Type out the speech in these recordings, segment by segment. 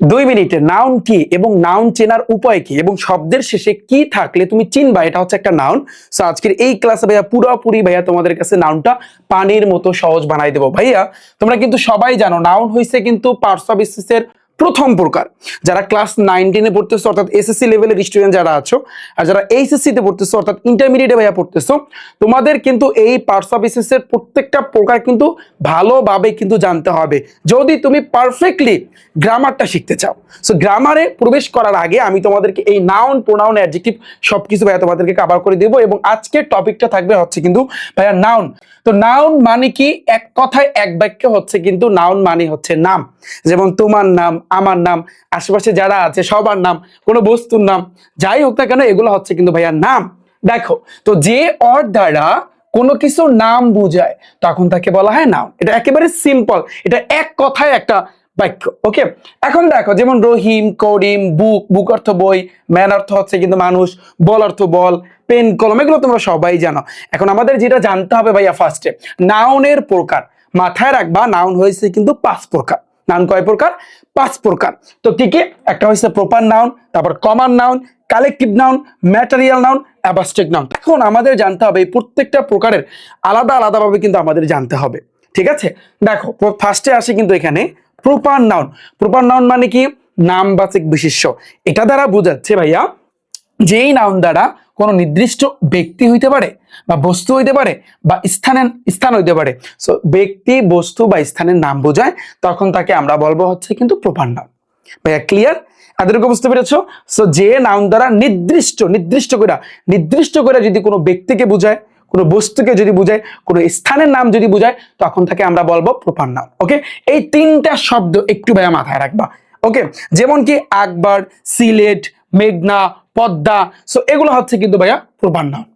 দুই মিনিটে নাউন কি এবং নাউন চেনার উপায় কি এবং শব্দের শেষে কি থাকলে তুমি চিনবা? এটা হচ্ছে একটা নাউন সো আজকের এই ক্লাসে ভাইয়া পুরোপুরি ভাইয়া তোমাদের কাছে নাউনটা পানির মতো সহজ বানাই দেবো। ভাইয়া, তোমরা কিন্তু সবাই জানো নাউন হয়েছে কিন্তু পার্টস অফ স্পিচের প্রথম প্রকার। যারা ক্লাস নাইনটিনে পড়তেছো, অর্থাৎ এসএসসি লেভেলের স্টুডেন্ট যারা আছো, আর যারা এইচএসসি তে পড়তেছো, অর্থাৎ ইন্টারমিডিয়েটে ভাইয়া পড়তেছো, তোমাদের কিন্তু এই পার্টস অফ এর প্রত্যেকটা প্রকার কিন্তু ভালোভাবে কিন্তু জানতে হবে। যদি তুমি পারফেক্টলি গ্রামারটা শিখতে চাও। সো গ্রামারে প্রবেশ করার আগে আমি তোমাদেরকে এই নাউন প্রোনাউন অ্যাডজেক্টিভ সবকিছু ভাইয়া তোমাদেরকে কভার করে দেবো এবং আজকের টপিকটা থাকবে হচ্ছে কিন্তু ভাইয়া নাউন তো নাউন মানে কি? এক কথায় এক বাক্য হচ্ছে কিন্তু নাউন মানে হচ্ছে নাম। যেমন, তোমার নাম আমার নাম, আশেপাশে যারা আছে সবার নাম, কোনো বস্তুর নাম, যাই হোক না কেন এগুলো হচ্ছে কিন্তু ভাইয়া নাম। দেখো, তো যে অর দ্বারা কোনো কিছু নাম বোঝায়, তখন তাকে বলা হয় নাউন এটা একেবারে সিম্পল এটা এক কথায় একটা বাক্য ওকে এখন দেখো, যেমন রহিম, করিম, বুক বুক অর্থ বই ম্যান অর্থ হচ্ছে কিন্তু মানুষ, বল অর্থ বল পেন কলম, এগুলো তোমরা সবাই জানো। এখন আমাদের যেটা জানতে হবে ভাইয়া ফার্স্টে নাউনের প্রকার, মাথায় রাখবা নাউন হয়েছে কিন্তু পাঁচ প্রকার। নাউন কয় প্রকার? পাঁচ প্রকার। তো কি কি? একটা হচ্ছে প্রপার নাউন তারপর common noun collective noun material noun abstract noun এখন আমাদের জানতে হবে এই প্রত্যেকটা প্রকারের আলাদা আলাদাভাবে কিন্তু আমাদের জানতে হবে। ঠিক আছে? দেখো ফার্স্টে আসে কিন্তু এখানে প্রপার নাউন প্রপার নাউন মানে কি? নামবাচক বিশেষ্য। এটা দ্বারা বোঝাচ্ছে ভাইয়া, যেই নাউন দ্বারা কোনো নির্দিষ্ট ব্যক্তি হইতে পারে বা বস্তু হইতে পারে বা স্থানের স্থান হইতে পারে। সো ব্যক্তি, বস্তু বা স্থানের নাম বোঝায়, তখন তাকে আমরা বলব হচ্ছে কিন্তু প্রপার নাম ভাইয়া ক্লিয়ার এতটুকু বুঝতে পেরেছ? সো যে নাউন দ্বারা নির্দিষ্ট নির্দিষ্ট করে নির্দিষ্ট করে যদি কোনো ব্যক্তিকে বোঝায়, কোনো বস্তুকে যদি বোঝায়, কোনো স্থানের নাম যদি বোঝায়, তখন তাকে আমরা বলব প্রপার নাউন ওকে এই তিনটা শব্দ একটু ভাইয়া মাথায় রাখবা ওকে যেমন কি, আকবর, সিলেট মেঘনা, পদ্মা সো এগুলো হচ্ছে কিন্তু ভাইয়া প্রপার নাউন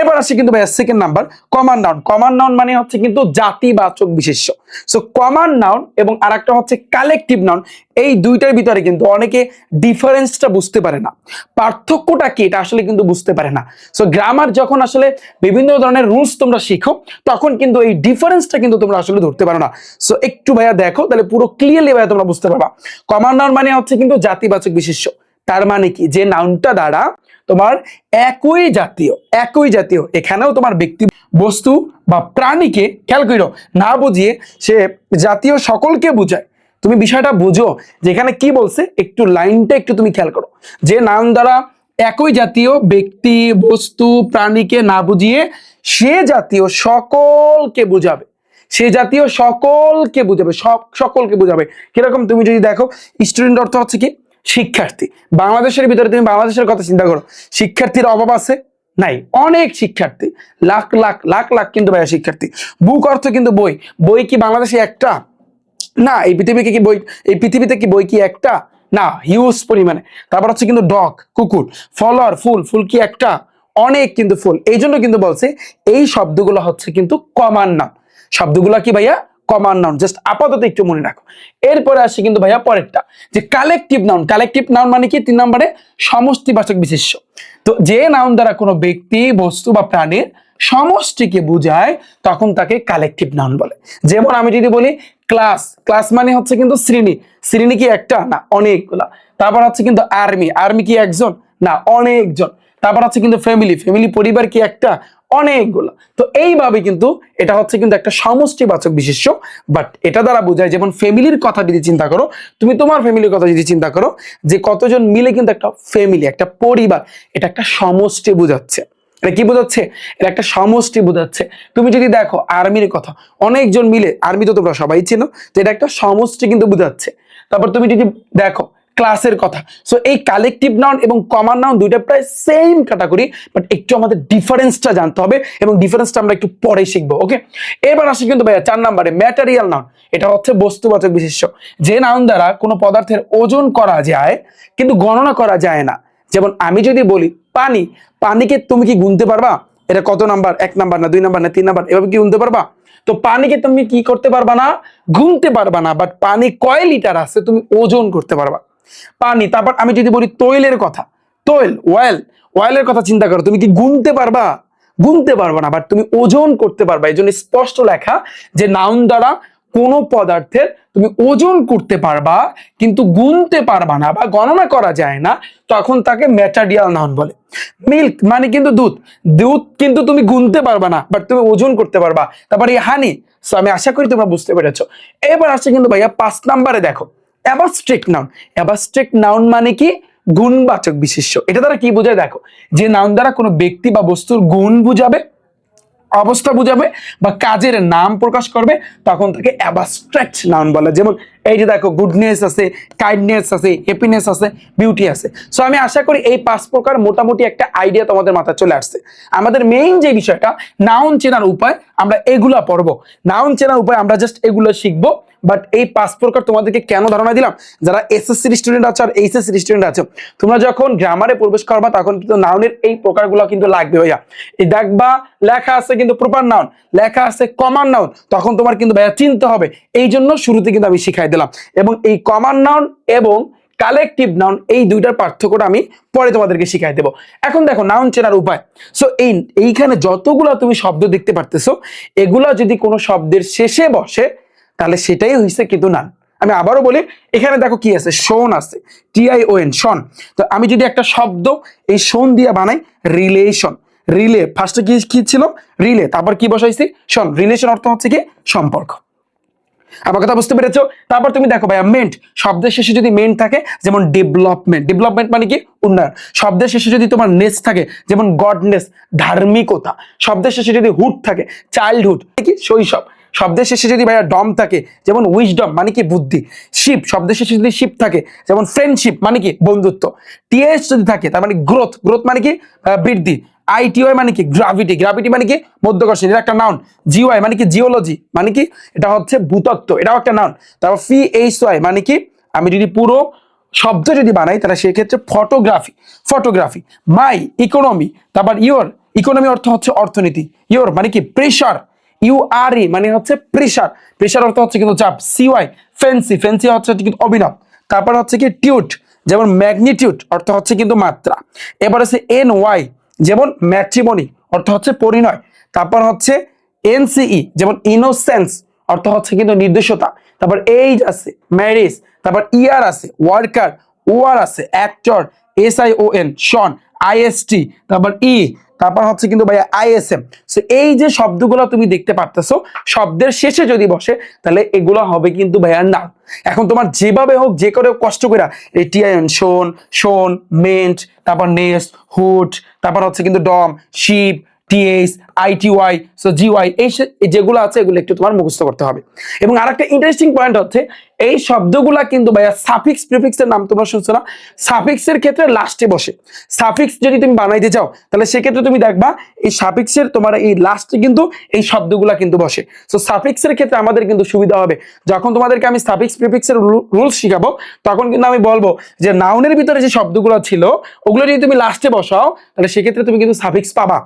এবার আসি কিন্তু ভাইয়া second number common noun common noun মানে হচ্ছে কিন্তু জাতিবাচক বিশেষ্য। সো কমান নাউন এবং আরেকটা হচ্ছে কালেকটিভ নাউন এই দুইটার ভিতরে কিন্তু অনেকে ডিফারেন্সটা বুঝতে পারে না। পার্থক্যটা কি এটা আসলে কিন্তু বুঝতে পারে না। সো গ্রামার যখন আসলে বিভিন্ন ধরনের রুলস তোমরা শিখো, তখন কিন্তু এই ডিফারেন্সটা কিন্তু তোমরা আসলে ধরতে পারো না। সো একটু ভাইয়া দেখো, তাহলে পুরো ক্লিয়ারলি ভাইয়া তোমরা বুঝতে পারবা। কমান নাউন মানে হচ্ছে কিন্তু জাতিবাচক বিশেষ্য। তার মানে কি? যে নাউনটা দ্বারা তোমার একই জাতীয় একই জাতীয়, এখানেও তোমার ব্যক্তি বস্তু বা প্রাণীকে খেয়াল করো না বুঝিয়ে সে জাতীয় সকলকে বুঝায়। তুমি বিষয়টা বুঝো, যেখানে কি বলছে? একটু লাইনটা একটু তুমি খেয়াল করো। যে নাম দ্বারা একই জাতীয় ব্যক্তি, বস্তু, প্রাণীকে না বুঝিয়ে সে জাতীয় সকলকে বুঝাবে। সে জাতীয় সকলকে বুঝাবে, সব সকলকে বুঝাবে। কীরকম? তুমি যদি দেখো স্টুডেন্ট অর্থ হচ্ছে কি? শিক্ষার্থী। বাংলাদেশের ভিতরে তুমি বাংলাদেশের কথা চিন্তা করো, শিক্ষার্থীর অভাব আছে? নাই। অনেক শিক্ষার্থী, লাখ লাখ লাখ লাখ কিন্তু ভাইয়া শিক্ষার্থী। বুক অর্থ কিন্তু বই। বই কি বাংলাদেশে একটা? না, এই পৃথিবীকে কি বই, এই পৃথিবীতে কি বই কি একটা? না হিউজ পরিমাণে। তারপর হচ্ছে কিন্তু ডগ, কুকুর ফলোয়ার ফুল ফুল কি একটা? অনেক কিন্তু ফুল। এই জন্য কিন্তু বলছে, এই শব্দগুলো হচ্ছে কিন্তু কমান নাম। শব্দগুলো কি ভাইয়া? কমান নাউন জাস্ট আপাতত একটু মনে রাখো। এরপরে আসি কিন্তু ভাইয়া পরেরটা, যে কালেকটিভ নাউন কালেকটিভ নাউন মানে কি? তিন নম্বরে সমষ্টিবাচক বিশেষ্য। তো যে নাউন দ্বারা কোনো ব্যক্তি, বস্তু বা প্রাণীর সমষ্টিকে বোঝায়, তখন তাকে কালেকটিভ নাউন বলে। যেমন আমি যদি বলি ক্লাস ক্লাস মানে হচ্ছে কিন্তু শ্রেণি। শ্রেণি কি একটা? না, অনেকগুলা। তারপর হচ্ছে কিন্তু আর্মি আর্মি কি একজন? না, অনেকজন। তারপর হচ্ছে কিন্তু ফ্যামিলি ফ্যামিলি পরিবার কি একটা? অনেকগুলো। তো এইভাবে কিন্তু এটা হচ্ছে কিন্তু একটা সমষ্টিবাচক বিশেষ্য বাট এটা দ্বারা বোঝায় যেমন ফ্যামিলির কথা যদি চিন্তা করো, তুমি তোমার ফ্যামিলির কথা যদি চিন্তা করো, যে কতজন মিলে কিন্তু একটা ফ্যামিলি একটা পরিবার, এটা একটা সমষ্টি বোঝাচ্ছে। এটা কি বোঝাচ্ছে? এটা একটা সমষ্টি বোঝাচ্ছে। তুমি যদি দেখো আর্মির কথা, অনেকজন মিলে আর্মি তো তোমরা সবাই চেনো, তো এটা একটা সমষ্টি কিন্তু বোঝাচ্ছে। তারপর তুমি যদি দেখো ক্লাসের কথা। সো এই কালেকটিভ নাউন এবং কমন নাউন দুইটা প্রায় সেম ক্যাটাগরি বাট একটু আমাদের ডিফারেন্সটা জানতে হবে এবং ডিফারেন্সটা আমরা একটু পরে শিখব ওকে এবার আসি কিন্তু ভাইয়া, চার নাম্বারে ম্যাটেরিয়াল নাউন এটা হচ্ছে বস্তুবাচক বিশেষ্য। যে নাউন দ্বারা কোনো পদার্থের ওজন করা যায়, কিন্তু গণনা করা যায় না। যেমন আমি যদি বলি, পানি পানিকে তুমি কি গুনতে পারবা? এটা কত নাম্বার? এক নাম্বার না দুই নাম্বার না তিন নাম্বার? এভাবে কি গুনতে পারবা? তো পানিকে তুমি কি করতে পারবা না? গুনতে পারবা না বাট পানি কয় লিটার আছে তুমি ওজন করতে পারবা। পানি, তারপর আমি যদি বলি তৈলের কথা, তৈল ওয়েল ওয়েলের কথা চিন্তা করো, তুমি কি গুনতে পারবা? গুনতে পারবা না বাট তুমি ওজন করতে পারবা, এই জন্য স্পষ্ট লেখা যে নাউন দ্বারা কোনো পদার্থের তুমি ওজন করতে পারবা, কিন্তু গুনতে পারবা না বা গণনা করা যায় না, তখন তাকে ম্যাটারিয়াল নাউন বলে। মিল্ক মানে কিন্তু দুধ দুধ কিন্তু তুমি গুনতে পারবা না বাট তুমি ওজন করতে পারবা। তারপরে হানি সো আমি আশা করি তোমরা বুঝতে পেরেছ। এবার আসছে কিন্তু ভাইয়া পাঁচ নাম্বারে দেখো। অ্যাবাস্ট্রিক নাউন অ্যাবাস্ট্রিক নাউন মানে কি? গুণবাচক বিশেষ্য। এটা দ্বারা কি বোঝায়? দেখো, যে নাউন দ্বারা কোনো ব্যক্তি বা বস্তুর গুণ বুঝাবে, অবস্থা বুঝাবে বা কাজের নাম প্রকাশ করবে, তখন তাকে অ্যাবাস্ট্রাক্ট নাউন বলে। যেমন এই যে দেখো গুডনেস আছে কাইন্ডনেস আছে হ্যাপিনেস আছে বিউটি আছে। সো আমি আশা করি এই পাঁচ প্রকার মোটামুটি একটা আইডিয়া তোমাদের মাথায় চলে আসছে। আমাদের মেইন যে বিষয়টা নাউন চেনার উপায়, আমরা এগুলা পড়ব। নাউন চেনার উপায় আমরা জাস্ট এগুলো শিখব। বাট এই পাঁচ প্রকার তোমাদেরকে কেন ধারণা দিলাম? যারা এসএসসি স্টুডেন্ট আছো আর এইচএসসি স্টুডেন্ট আছো, তোমরা যখন গ্রামারে প্রবেশ করবা, তখন কিন্তু নাউনের এই প্রকারগুলো কিন্তু লাগবে ভাইয়া। এই দেখবা, লেখা আছে কিন্তু প্রপার নাউন লেখা আছে কমান নাউন তখন তোমার কিন্তু ভাইয়া চিনতে হবে। এই জন্য শুরুতে কিন্তু আমি শিখাই দিলাম। এবং এই কমান নাউন এবং কালেকটিভ নাউন এই দুইটার পার্থক্যটা আমি পরে তোমাদেরকে শিখাই দেবো। এখন দেখো নাউন চেনার উপায়। সো এই, এইখানে যতগুলা তুমি শব্দ দেখতে পারতেছো, এগুলা যদি কোনো শব্দের শেষে বসে, তাহলে সেটাই হয়েছে কিন্তু নান আমি আবারও বলি, এখানে দেখো কি আছে? শোন আছে। T I O N. তো আমি যদি একটা শব্দ এই শোন দিয়ে বানাই রিলেশন রিলে ফার্স্টে কি কি ছিল? রিলে তারপর কি বসাইছি? শোন রিলেশন অর্থ হচ্ছে কি? সম্পর্ক। আমার কথা বুঝতে পেরেছ? তারপর তুমি দেখো ভাইয়া মেন্ট শব্দের শেষে যদি মেন্ট থাকে, যেমন ডেভেলপমেন্ট ডেভেলপমেন্ট মানে কি? উন্নয়ন। শব্দের শেষে যদি তোমার নেস থাকে, যেমন গডনেস ধার্মিকতা। শব্দের শেষে যদি হুড থাকে চাইল্ডহুড কি? শৈশব। শব্দের শেষে যদি ভাইয়া ডম থাকে, যেমন উইজডম মানে কি? বুদ্ধি। শিপ শব্দের শেষে যদি শিপ থাকে, যেমন ফ্রেন্ডশিপ মানে কি? বন্ধুত্ব। টিএস যদি থাকে, তার মানে গ্রোথ গ্রোথ মানে কি? বৃদ্ধি। আইটিওয়াই মানে কি? গ্রাভিটি গ্রাভিটি মানে কি? মধ্যকর্ষণ। এটা একটা নাউন জিওয়াই মানে কি? জিওলজি মানে কি? এটা হচ্ছে ভূতত্ত্ব। এটাও একটা নাউন তারপর ফি এইচ ওয়াই মানে কি? আমি যদি পুরো শব্দ যদি বানাই, তাহলে সেক্ষেত্রে ফটোগ্রাফি ফটোগ্রাফি মাই ইকোনমি তারপর ইওর ইকোনমি অর্থ হচ্ছে অর্থনীতি। ইওর মানে কি? প্রেশার ইউ আর ই মানে হচ্ছে প্রেশার প্রেশার অর্থ হচ্ছে কিন্তু চাপ। সিওয়াই ফেন্সি ফেন্সি হচ্ছে কিন্তু অভিনব। তারপর হচ্ছে কি? টিউট যেমন ম্যাগনিটিউড অর্থ হচ্ছে কিন্তু মাত্রা। এবার হচ্ছে এন ওয়াই যেমন ম্যাট্রিমনি অর্থ হচ্ছে পরিণয়। তারপর হচ্ছে এনসিই যেমন ইনোসেন্স অর্থ হচ্ছে কিন্তু নির্দেশতা। তারপর এইজ আছে ম্যারিজ তারপর ইয়ার আছে ওয়ার্কার ওয়ার আছে actor S I O N Shaun IST তারপর ই তারপর হচ্ছে কিন্তু ভাইয়া আইএসএম সো এই যে শব্দগুলো তুমি দেখতে পারতেছো, শব্দের শেষে যদি বসে, তাহলে এগুলো হবে কিন্তু ভাইয়া না এখন তোমার যেভাবে হোক, যে করে কষ্ট করে টিআইএন শোন শোন মেন্ট তারপর নেস্ট হুট তারপর হচ্ছে কিন্তু ডম শিপ টিএস আইটিওয়াই সো জিওয়াই এই যেগুলো আছে এগুলো একটু তোমার মুখস্থ করতে হবে। এবং আরেকটা ইন্টারেস্টিং পয়েন্ট হচ্ছে, এই শব্দগুলা কিন্তু ভাইয়া সাফিক্স প্রিফিক্সের নাম তোমরা শুনছো না? সাফিক্সের ক্ষেত্রে লাস্টে বসে। সাফিক্স যদি তুমি বানাইতে চাও, তাহলে সেক্ষেত্রে তুমি দেখবা, এই সাফিক্সের তোমার এই লাস্টে কিন্তু এই শব্দগুলা কিন্তু বসে। সো সাফিক্সের ক্ষেত্রে আমাদের কিন্তু সুবিধা হবে। যখন তোমাদেরকে আমি সাফিক্স প্রিফিক্সের রুলস শিখাবো, তখন কিন্তু আমি বলব যে নাউনের ভিতরে যে শব্দগুলো ছিল, ওগুলো যদি তুমি লাস্টে বসাও, তাহলে সেক্ষেত্রে তুমি কিন্তু সাফিক্স পাবা।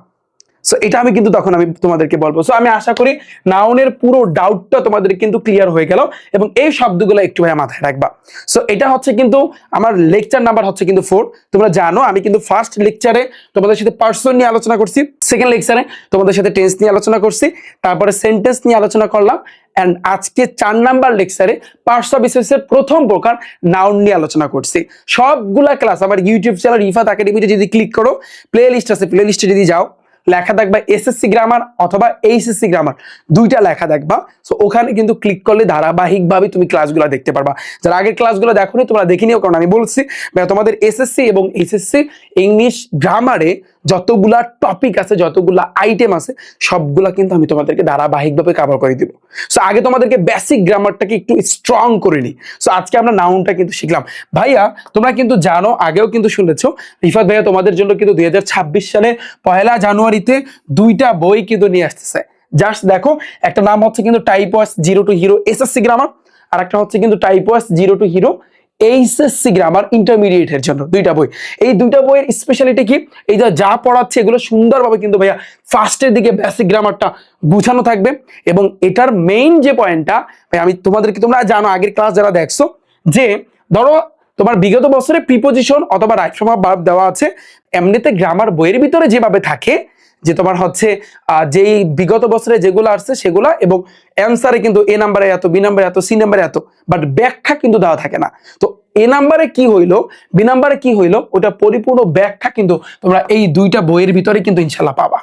সো এটা আমি কিন্তু তখন আমি তোমাদেরকে বলব। সো আমি আশা করি নাউনের পুরো ডাউটটা তোমাদের কিন্তু ক্লিয়ার হয়ে গেল এবং এই শব্দগুলো একটু ভাইয়া মাথায় রাখবা। সো এটা হচ্ছে কিন্তু আমার লেকচার নাম্বার হচ্ছে কিন্তু ফোর তোমরা জানো, আমি কিন্তু ফার্স্ট লেকচারে তোমাদের সাথে পার্সন নিয়ে আলোচনা করছি সেকেন্ড লেকচারে তোমাদের সাথে টেন্স নিয়ে আলোচনা করছি, তারপরে সেন্টেন্স নিয়ে আলোচনা করলাম অ্যান্ড আজকে চার নাম্বার লেকচারে অফ স্পিচের প্রথম প্রকার নাউন নিয়ে আলোচনা করছি। সবগুলা ক্লাস আমার ইউটিউব চ্যানেল রিফাত একাডেমিতে যদি ক্লিক করো প্লে লিস্ট আছে প্লে লিস্টে যদি যাও লেখা দেখবা এসএসসি গ্রামার অথবা এইচএসসি গ্রামার দুইটা লেখা দেখবা। সো ওখানে কিন্তু ক্লিক করলে ধারাবাহিকভাবে তুমি ক্লাসগুলো দেখতে পারবা। যারা আগের ক্লাসগুলো দেখোনি তোমরা দেখে নিও, কারণ আমি বলছি ভাইয়া তোমাদের এসএসসি এবং এইচএসসি ইংলিশ গ্রামারে যতগুলা টপিক আছে, যতগুলা আইটেম আছে, সবগুলা কিন্তু আমি তোমাদেরকে ধারাবাহিকভাবে কভার করে দিব। সো আগে তোমাদেরকে বেসিক গ্রামারটাকে একটু স্ট্রং করে নিই। সো আজকে আমরা নাউনটা কিন্তু শিখলাম। ভাইয়া, তোমরা কিন্তু জানো, আগেও কিন্তু শুনেছো, রিফাত ভাইয়া তোমাদের জন্য কিন্তু দুই হাজার ছাব্বিশ সালে পয়লা জানুয়ারিতে দুইটা বই কিন্তু নিয়ে আসতেছে। জাস্ট দেখো, একটা নাম হচ্ছে কিন্তু type was zero to hero SSC grammar আর একটা হচ্ছে কিন্তু type was zero to hero HSC grammar ইন্টারমিডিয়েটের জন্য দুইটা বই। এই দুইটা বইয়ের স্পেশালিটি কি? এই যে যা পড়াচ্ছে এগুলো সুন্দরভাবে কিন্তু ভাইয়া ফার্স্টের দিকে বেসিক গ্রামারটা গুছানো থাকবে এবং এটার মেইন যে পয়েন্টটা ভাই আমি তোমাদেরকে তোমরা জানো, আগের ক্লাস যারা দেখছ, যে ধরো তোমার বিগত বছরে প্রিপোজিশন অথবা রাইট অফ ভার্ব দেওয়া আছে, এমনিতে গ্রামার বইয়ের ভিতরে যেভাবে থাকে যে তোমার হচ্ছে যেই বিগত বছরে যেগুলো আসছে সেগুলো এবং অ্যান্সারে কিন্তু এ নাম্বারে এত বি নাম্বারে এত সি নাম্বারে এত বাট ব্যাখ্যা কিন্তু দেওয়া থাকে না। তো এ নাম্বারে কি হইল বি নাম্বারে কি হইল, ওটা পরিপূর্ণ ব্যাখ্যা কিন্তু তোমরা এই দুইটা বইয়ের ভিতরে কিন্তু ইনশাল্লাহ পাবা।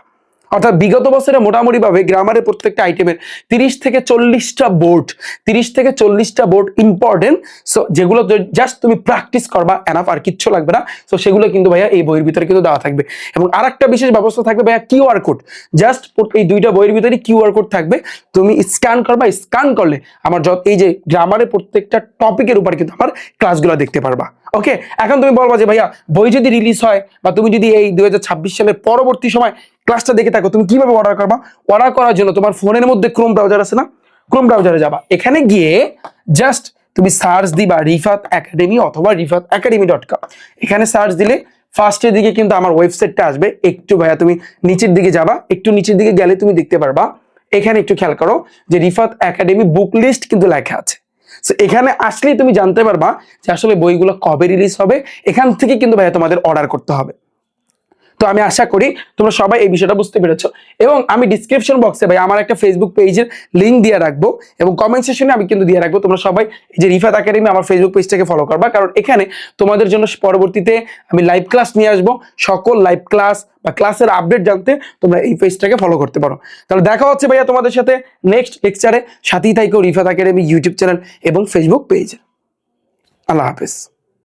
অর্থাৎ বিগত বছরে মোটামুটি ভাবে গ্রামারের প্রত্যেকটা আইটেমের তিরিশ থেকে চল্লিশটা বোর্ড তিরিশ থেকে চল্লিশটা বোর্ড ইম্পর্টেন্ট সো যেগুলো জাস্ট তুমি প্র্যাকটিস করবা এনাফ আর কিচ্ছু লাগবে না সো সেগুলো কিন্তু ভাইয়া এই বইয়ের ভিতরে কিন্তু দেওয়া থাকবে। এবং আরেকটা বিশেষ ব্যবস্থা থাকবে ভাইয়া কিউআর কোড জাস্ট এই দুইটা বইয়ের ভিতরে কিউআর কোড থাকবে, তুমি স্ক্যান করবা স্ক্যান করলে আমার যত, এই যে গ্রামারের প্রত্যেকটা টপিকের উপর কিন্তু আমার ক্লাসগুলো দেখতে পারবা। ওকে এখন তুমি বলবা যে ভাইয়া বই যদি রিলিজ হয় বা তুমি যদি এই দুই হাজার ছাব্বিশ সালের পরবর্তী সময় ক্লাসটা দেখে থাকো তুমি কীভাবে অর্ডার করবা? অর্ডার করার জন্য তোমার ফোনের মধ্যে ক্রোম ব্রাউজার আছে না? ক্রোম ব্রাউজারে যাবা। এখানে গিয়ে জাস্ট তুমি সার্চ দিবা রিফাত একাডেমি অথবা রিফাত একাডেমি ডট কম এখানে সার্চ দিলে ফার্স্টের দিকে কিন্তু আমার ওয়েবসাইটটা আসবে। একটু ভাইয়া তুমি নিচের দিকে যাবা একটু নিচের দিকে গেলে তুমি দেখতে পারবা। এখানে একটু খেয়াল করো যে রিফাত একাডেমি বুক লিস্ট কিন্তু লেখা আছে। So, এখানে আসলেই তুমি জানতে পারবা যে আসলে বইগুলো কবে রিলিজ হবে। এখান থেকে কিন্তু ভাইয়া তোমাদের অর্ডার করতে হবে। তো আমি আশা করি তোমরা সবাই এই বিষয়টা বুঝতে পেরেছ। এবং আমি ডিসক্রিপশন বক্সে ভাই আমার একটা ফেসবুক পেজের লিঙ্ক দিয়ে রাখব এবং কমেন্ট সেকশনে আমি কিন্তু দিয়ে রাখব। তোমরা সবাই এই যে রিফাত একাডেমি আমার ফেসবুক পেজটাকে ফলো করবা। কারণ এখানে তোমাদের জন্য পরবর্তীতে আমি লাইভ ক্লাস নিয়ে আসব। সকল লাইভ ক্লাস বা ক্লাসের আপডেট জানতে তোমরা এই পেজটাকে ফলো করতে পারো। তাহলে দেখা হচ্ছে ভাইয়া তোমাদের সাথে নেক্সট লেকচারে সাথেই থাইকো রিফাত একাডেমি ইউটিউব চ্যানেল এবং ফেসবুক পেজ আল্লাহ হাফেজ।